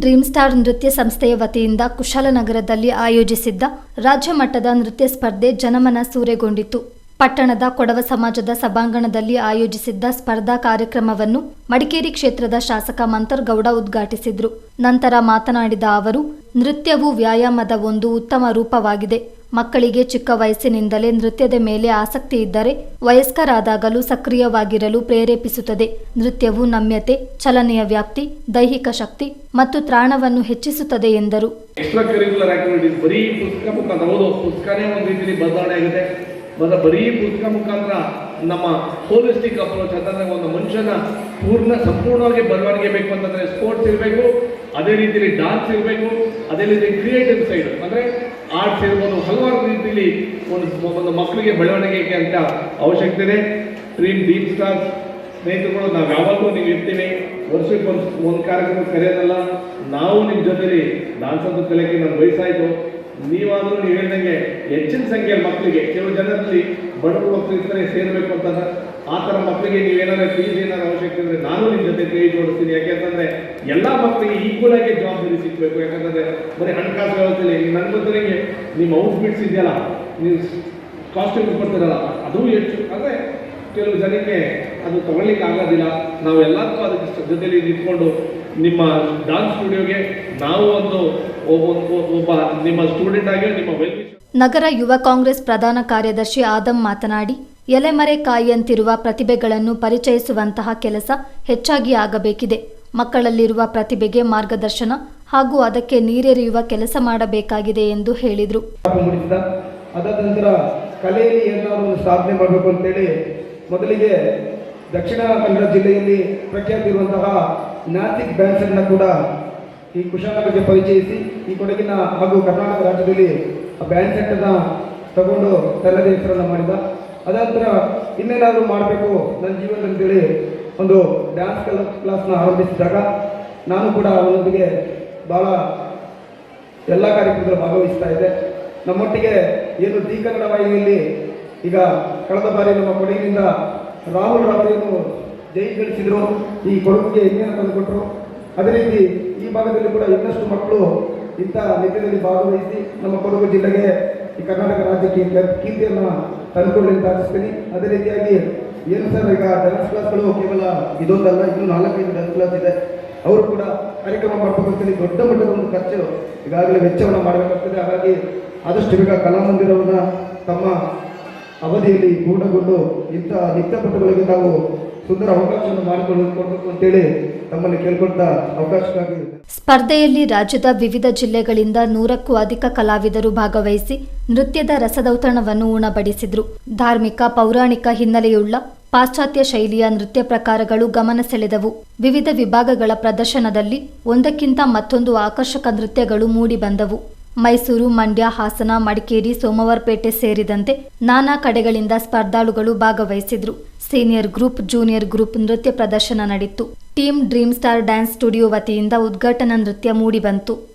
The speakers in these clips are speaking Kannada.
ಡ್ರೀಮ್ ಸ್ಟಾರ್ ನೃತ್ಯ ಸಂಸ್ಥೆಯ ವತಿಯಿಂದ ಕುಶಾಲನಗರದಲ್ಲಿ ಆಯೋಜಿಸಿದ್ದ ರಾಜ್ಯ ಮಟ್ಟದ ನೃತ್ಯ ಸ್ಪರ್ಧೆ ಜನಮನ ಸೂರೆಗೊಂಡಿತು ಪಟ್ಟಣದ ಕೊಡವ ಸಮಾಜದ ಸಭಾಂಗಣದಲ್ಲಿ ಆಯೋಜಿಸಿದ್ದ ಸ್ಪರ್ಧಾ ಕಾರ್ಯಕ್ರಮವನ್ನು ಮಡಿಕೇರಿ ಕ್ಷೇತ್ರದ ಶಾಸಕ ಮಂತರ್ಗೌಡ ಉದ್ಘಾಟಿಸಿದ್ರು. ನಂತರ ಮಾತನಾಡಿದ ಅವರು, ನೃತ್ಯವು ವ್ಯಾಯಾಮದ ಒಂದು ಉತ್ತಮ ರೂಪವಾಗಿದೆ. ಮಕ್ಕಳಿಗೆ ಚಿಕ್ಕ ವಯಸ್ಸಿನಿಂದಲೇ ನೃತ್ಯದ ಮೇಲೆ ಆಸಕ್ತಿ ಇದ್ದರೆ ವಯಸ್ಕರಾದಾಗಲೂ ಸಕ್ರಿಯವಾಗಿರಲು ಪ್ರೇರೇಪಿಸುತ್ತದೆ. ನೃತ್ಯವು ನಮ್ಯತೆ, ಚಲನೆಯ ವ್ಯಾಪ್ತಿ, ದೈಹಿಕ ಶಕ್ತಿ ಮತ್ತು ತ್ರಾಣವನ್ನು ಹೆಚ್ಚಿಸುತ್ತದೆ ಎಂದರು. ಬರೀ ಪುಸ್ತಕ ಮುಖಾಂತರ ನಮ್ಮ ಹೋಲಿಸ್ಟಿಕ್ ಅಪ್ರೋಚ್ ಅಂತಂದ್ರೆ ಒಂದು ಮನುಷ್ಯನ ಪೂರ್ಣ, ಸಂಪೂರ್ಣವಾಗಿ ಬರವಣಿಗೆ ಬೇಕು ಅಂತಂದ್ರೆ ಸ್ಪೋರ್ಟ್ಸ್ ಇರಬೇಕು, ಅದೇ ರೀತಿಯಲ್ಲಿ ಡಾನ್ಸ್ ಇರಬೇಕು, ಅದೇ ರೀತಿ ಕ್ರಿಯೇಟಿವ್ ಸೈಡ್ ಅಂದ್ರೆ ಆರ್ಟ್ಸ್ ಇರ್ಬೋದು ಹಲವಾರು ರೀತಿಯಲ್ಲಿ ಒಂದು ಒಂದು ಮಕ್ಕಳಿಗೆ ಬೆಳವಣಿಗೆಗೆ ಅಂತ ಅವಶ್ಯಕತೆ ಇದೆ. ಡ್ರೀಮ್ ಡೀಪ್ ಸ್ಟಾರ್ಸ್ ಸ್ನೇಹಿತರುಗಳು, ನಾವು ಯಾವಾಗಲೂ ನೀವು ಇರ್ತೀವಿ ವರ್ಷಕ್ಕೆ ಒಂದು ಒಂದು ಕಾರ್ಯಕ್ರಮ ಕರೆಯೋದಲ್ಲ. ನಾವು ನಿಮ್ಮ ಜೊತೆಲಿ ಅಂತ ಕಲಿಯೋಕ್ಕೆ ನನ್ನ ವಯಸ್ಸಾಯಿತು. ನೀವಾದರೂ ನೀವು ಹೇಳಿದಂಗೆ ಹೆಚ್ಚಿನ ಸಂಖ್ಯೆಯ ಮಕ್ಕಳಿಗೆ, ಕೆಲವು ಜನರಲ್ಲಿ ಬಡವರು ಮಕ್ಕಳು ಇರ್ತಾರೆ, ಸೇರಬೇಕು ಅಂತ ಆ ಥರ ಮಕ್ಕಳಿಗೆ ನೀವೇನಾದ್ರೆ ಫೀಸ್ ಏನಾದ್ರು ಅವಶ್ಯಕತೆ ಇದ್ರೆ ನಾನು ನಿಮ್ಮ ಜೊತೆ ಕೈ ಜೋಡಿಸ್ತೀನಿ ಯಾಕೆಂತಂದ್ರೆ ಎಲ್ಲ ಮಕ್ಕಳಿಗೆ ಈಕ್ವಲ್ ಆಗಿ ಜವಾಬ್ದಾರಿ ಸಿಗಬೇಕು. ಯಾಕಂತಂದ್ರೆ ಬರೀ ಹಣಕಾಸು ವ್ಯವಸ್ಥೆಯಲ್ಲಿ ನನ್ನ ಗೊತ್ತಿರಂಗೆ ನಿಮ್ಮ ಔಟ್ಫಿಟ್ಸ್ ಇದೆಯಲ್ಲ, ನೀವು ಕಾಸ್ಟ್ಯೂಮ್ ಕೊಡ್ತೀರಲ್ಲ, ಅದು ಹೆಚ್ಚು. ಅಂದರೆ ಕೆಲವು ಜನಕ್ಕೆ ಅದು ತಗೊಳ್ಳಿಕ್ಕೆ ಆಗೋದಿಲ್ಲ ನಾವೆಲ್ಲರೂ ಎಲ್ಲದಕ್ಕೂ ಅದಕ್ಕೆ ಜೊತೆಯಲ್ಲಿ ನಿಂತ್ಕೊಂಡು ನಿಮ್ಮ ಡಾನ್ಸ್ ಸ್ಟುಡಿಯೋಗೆ ನಾವು ಒಂದು ಒಬ್ಬ ನಿಮ್ಮ ಸ್ಟೂಡೆಂಟ್ ಆಗಿ ನಿಮ್ಮ ನಗರ ಯುವ ಕಾಂಗ್ರೆಸ್ ಪ್ರಧಾನ ಕಾರ್ಯದರ್ಶಿ ಆದಮ್ ಮಾತನಾಡಿ ಎಲೆಮರೆ ಕಾಯಿಯಂತಿರುವ ಪ್ರತಿಭೆಗಳನ್ನು ಪರಿಚಯಿಸುವಂತಹ ಕೆಲಸ ಹೆಚ್ಚಾಗಿ ಆಗಬೇಕಿದೆ. ಮಕ್ಕಳಲ್ಲಿರುವ ಪ್ರತಿಭೆಗೆ ಮಾರ್ಗದರ್ಶನ ಹಾಗೂ ಅದಕ್ಕೆ ನೀರೆರೆಯುವ ಕೆಲಸ ಮಾಡಬೇಕಾಗಿದೆ ಎಂದು ಹೇಳಿದರು. ಅದಾದ ನಂತರ ಕಲೆಯಲ್ಲಿ ಏನಾದರೂ ಒಂದು ಸಾಧನೆ ಮಾಡಬೇಕು ಅಂತೇಳಿ ಮೊದಲಿಗೆ ದಕ್ಷಿಣ ಕನ್ನಡ ಜಿಲ್ಲೆಯಲ್ಲಿ ಪ್ರಖ್ಯಾತಿ ನಾಸಿಕ್ ಬ್ಯಾಂಡ್ ಕೂಡ ಈ ಕುಶಾಲನಗರಕ್ಕೆ ಪರಿಚಯಿಸಿ, ಈ ಕೊಡಗಿನ ಹಾಗೂ ಕರ್ನಾಟಕ ರಾಜ್ಯದಲ್ಲಿ ಆ ಸೆಟ್ಟನ್ನು ತಗೊಂಡು ತನ್ನದೇ ಹೆಸರನ್ನು ಮಾಡಿದ. ಅದಂತರ ಇನ್ನೇನಾದರೂ ಮಾಡಬೇಕು ನನ್ನ ಜೀವನದಲ್ಲಿ ಅಂತೇಳಿ ಒಂದು ಡ್ಯಾನ್ಸ್ ಕ್ಲಾಸ್ನ ಆರಂಭಿಸಿದಾಗ ನಾನು ಕೂಡ ಅವನೊಂದಿಗೆ ಭಾಳ ಎಲ್ಲ ಕಾರ್ಯಕ್ರಮದಲ್ಲಿ ಭಾಗವಹಿಸ್ತಾ ಇದೆ ನಮ್ಮೊಟ್ಟಿಗೆ ಏನು ದಿ ಕನ್ನಡ ವಾಹಿನಿಯಲ್ಲಿ ಈಗ ಕಳೆದ ಬಾರಿ ನಮ್ಮ ಕೊಡಗಿನಿಂದ ರಾಹುಲ್ ರಾವರೇನು ಜೈ ಗಳಿಸಿದ್ರು ಈ ಕೊಡಗಿಗೆ ಹೆಮ್ಮೆಯನ್ನು ತಂದುಕೊಟ್ರು. ಅದೇ ರೀತಿ ಈ ಭಾಗದಲ್ಲಿ ಕೂಡ ಇನ್ನಷ್ಟು ಮಕ್ಕಳು ಇಂಥ ನಿಟ್ಟಿನಲ್ಲಿ ಭಾಗವಹಿಸಿ ನಮ್ಮ ಕೊಡಗು ಜಿಲ್ಲೆಗೆ ಈ ಕರ್ನಾಟಕ ರಾಜ್ಯಕ್ಕೆ ಕೀರ್ತಿ- ಕೀರ್ತಿಯನ್ನು ತಂದುಕೊಳ್ಳಿ ಅಂತ ಅದೇ ರೀತಿಯಾಗಿ ಏನು ಸರ್, ಈಗ ಡ್ಯಾನ್ಸ್ ಕ್ಲಾಸ್ಗಳು ಕೇವಲ ಇದೊಂದಲ್ಲ, ಇನ್ನೂ ನಾಲ್ಕೈದು ಡ್ಯಾನ್ಸ್ ಕ್ಲಾಸ್ ಇದೆ. ಅವರು ಕೂಡ ಕಾರ್ಯಕ್ರಮ ಮಾಡಬೇಕು ದೊಡ್ಡ ಮಟ್ಟದ ಒಂದು ಖರ್ಚು ಈಗಾಗಲೇ ವೆಚ್ಚವನ್ನು ಮಾಡಬೇಕಾಗ್ತದೆ. ಹಾಗಾಗಿ ಆದಷ್ಟು ಬೇಗ ಕಲಾಮಂದಿರವನ್ನು ತಮ್ಮ ಅವಧಿಯಲ್ಲಿ ಪೂರ್ಣಗೊಂಡು ಇಂಥ ನಿತ್ಯಪಟುಗಳಿಗೆ ನಾವು ಸುಂದರ ಅವಕಾಶವನ್ನು ಮಾಡಿಕೊಂಡು ಕೊಡಬೇಕು ಅಂತೇಳಿ ನಮ್ಮಲ್ಲಿ ಕೇಳ್ಕೊಳ್ತಾ ಅವಕಾಶಕ್ಕಾಗಿ ಸ್ಪರ್ಧೆಯಲ್ಲಿ ರಾಜ್ಯದ ವಿವಿಧ ಜಿಲ್ಲೆಗಳಿಂದ ನೂರಕ್ಕೂ ಅಧಿಕ ಕಲಾವಿದರು ಭಾಗವಹಿಸಿ ನೃತ್ಯದ ರಸದೌತಣವನ್ನು ಉಣಬಡಿಸಿದ್ರು. ಧಾರ್ಮಿಕ, ಪೌರಾಣಿಕ ಹಿನ್ನೆಲೆಯುಳ್ಳ ಪಾಶ್ಚಾತ್ಯ ಶೈಲಿಯ ನೃತ್ಯ ಪ್ರಕಾರಗಳು ಗಮನ ಸೆಳೆದವು. ವಿವಿಧ ವಿಭಾಗಗಳ ಪ್ರದರ್ಶನದಲ್ಲಿ ಒಂದಕ್ಕಿಂತ ಮತ್ತೊಂದು ಆಕರ್ಷಕ ನೃತ್ಯಗಳು ಮೂಡಿಬಂದವು. ಮೈಸೂರು, ಮಂಡ್ಯ, ಹಾಸನ, ಮಡಿಕೇರಿ ಸೋಮವಾರಪೇಟೆ ಸೇರಿದಂತೆ ನಾನಾ ಕಡೆಗಳಿಂದ ಸ್ಪರ್ಧಾಳುಗಳು ಭಾಗವಹಿಸಿದ್ರು. ಸೀನಿಯರ್ ಗ್ರೂಪ್, ಜೂನಿಯರ್ ಗ್ರೂಪ್ ನೃತ್ಯ ಪ್ರದರ್ಶನ ನಡೆಯಿತು. Team dream star dance studio ವತಿಯಿಂದ ಉದ್ಘಾಟನಾ ನೃತ್ಯ ಮೂಡಿಬಂತು.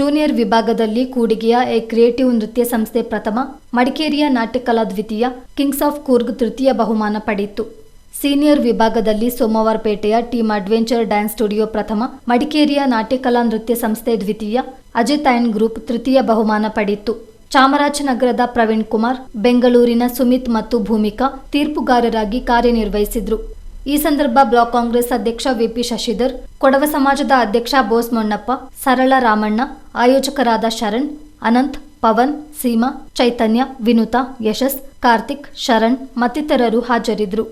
ಜೂನಿಯರ್ ವಿಭಾಗದಲ್ಲಿ ಕೂಡಿಗೆಯ ಎ ಕ್ರಿಯೇಟಿವ್ ನೃತ್ಯ ಸಂಸ್ಥೆ ಪ್ರಥಮ, ಮಡಿಕೇರಿಯ ನಾಟ್ಯಕಲಾ ದ್ವಿತೀಯ, ಕಿಂಗ್ಸ್ ಆಫ್ ಕೂರ್ಗ್ ತೃತೀಯ ಬಹುಮಾನ ಪಡೆಯಿತು. ಸೀನಿಯರ್ ವಿಭಾಗದಲ್ಲಿ ಸೋಮವಾರಪೇಟೆಯ ಟೀಮ್ ಅಡ್ವೆಂಚರ್ ಡ್ಯಾನ್ಸ್ ಸ್ಟುಡಿಯೋ ಪ್ರಥಮ, ಮಡಿಕೇರಿಯ ನಾಟ್ಯಕಲಾ ನೃತ್ಯ ಸಂಸ್ಥೆ ದ್ವಿತೀಯ, ಅಜಿತ್ ಆಯನ್ ಗ್ರೂಪ್ ತೃತೀಯ ಬಹುಮಾನ ಪಡೆಯಿತು. ಚಾಮರಾಜನಗರದ ಪ್ರವೀಣ್ ಕುಮಾರ್, ಬೆಂಗಳೂರಿನ ಸುಮಿತ್ ಮತ್ತು ಭೂಮಿಕಾ ತೀರ್ಪುಗಾರರಾಗಿ ಕಾರ್ಯನಿರ್ವಹಿಸಿದ್ರು. ಈ ಸಂದರ್ಭ ಬ್ಲಾಕ್ ಕಾಂಗ್ರೆಸ್ ಅಧ್ಯಕ್ಷ ವಿಪಿ ಶಶಿಧರ್, ಕೊಡವ ಸಮಾಜದ ಅಧ್ಯಕ್ಷ ಬೋಸ್ ಮೊನ್ನಪ್ಪ, ಸರಳ ರಾಮಣ್ಣ, ಆಯೋಜಕರಾದ ಶರಣ್, ಅನಂತ್, ಪವನ್, ಸೀಮಾ, ಚೈತನ್ಯ, ವಿನುತಾ, ಯಶಸ್, ಕಾರ್ತಿಕ್, ಶರಣ್ ಮತ್ತಿತರರು ಹಾಜರಿದ್ದರು.